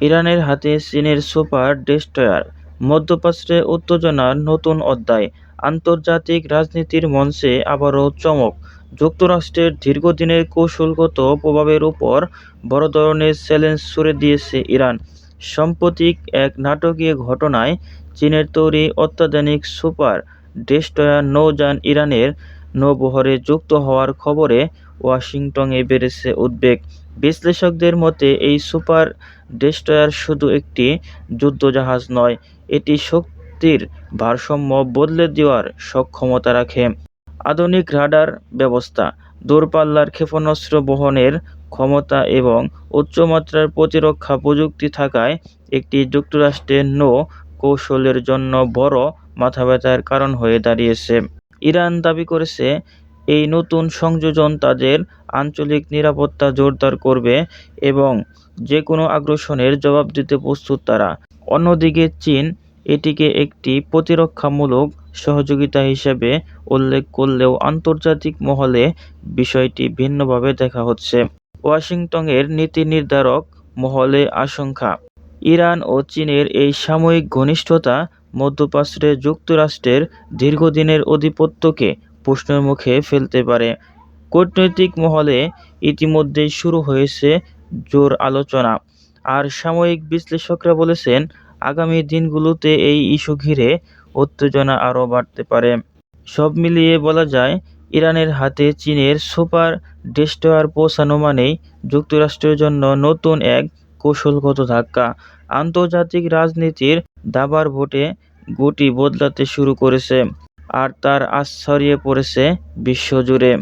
ইরানের হাতে চীনের সুপার ডেস্ট্রয়ার। মধ্যপ্রাচ্যে উত্তেজনার নতুন অধ্যায়। আন্তর্জাতিক রাজনীতির মঞ্চে আবারও চমক। যুক্তরাষ্ট্রের দীর্ঘদিনের কৌশলগত প্রভাবের ওপর বড় ধরনের চ্যালেঞ্জ ছুড়ে দিয়েছে ইরান। সাম্প্রতিক এক নাটকীয় ঘটনায় চীনের তৈরি অত্যাধুনিক সুপার ডেস্ট্রয়ার নৌযান ইরানের নৌবহরে যুক্ত হওয়ার খবরে ওয়াশিংটনে বেড়েছে উদ্বেগ। বিশ্লেষকদের মতে, এই সুপার ডেস্ট্রয়ার শুধু একটি যুদ্ধজাহাজ নয়, এটি শক্তির ভারসাম্য বদলে দেওয়ার সক্ষমতা রাখে। আধুনিক রাডার ব্যবস্থা, দূরপাল্লার ক্ষেপণাস্ত্র বহনের ক্ষমতা এবং উচ্চমাত্রার প্রতিরক্ষা প্রযুক্তি থাকায় একটি যুক্তরাষ্ট্রের নৌ কৌশলের জন্য বড় মাথাব্যথার কারণ হয়ে দাঁড়িয়েছে। ইরান দাবি করেছে এই নতুন সংযোজন তাদের আঞ্চলিক নিরাপত্তা জোরদার করবে এবং যে কোনো আগ্রাসনের জবাব দিতে প্রস্তুত তারা। অন্যদিকে চীন এটিকে একটি প্রতিরক্ষামূলক সহযোগিতা হিসেবে উল্লেখ করলেও আন্তর্জাতিক মহলে বিষয়টি ভিন্নভাবে দেখা হচ্ছে। ওয়াশিংটনের নীতি নির্ধারক মহলে আশঙ্কা, ইরান ও চীনের এই সাময়িক ঘনিষ্ঠতা মধ্যপ্রাচ্যে যুক্তরাষ্ট্রের দীর্ঘদিনের আধিপত্যকে প্রশ্নের মুখে ফেলতে পারে। কূটনৈতিক মহলে ইতিমধ্যেই শুরু হয়েছে জোর আলোচনা। আর সাময়িক বিশ্লেষকরা বলেছেন, আগামী দিনগুলোতে এই ইস্যু ঘিরে উত্তেজনা আরও বাড়তে পারে। সব মিলিয়ে বলা যায়, ইরানের হাতে চীনের সুপার ডেস্ট্রয়ার পৌঁছানো মানেই যুক্তরাষ্ট্রের জন্য নতুন এক কৌশলগত ধাক্কা। আন্তর্জাতিক রাজনীতির দাবার ভোটে গতি বদলাতে শুরু করেছে। আর তার আঁচ ছড়িয়ে পড়েছে বিশ্বজুড়ে।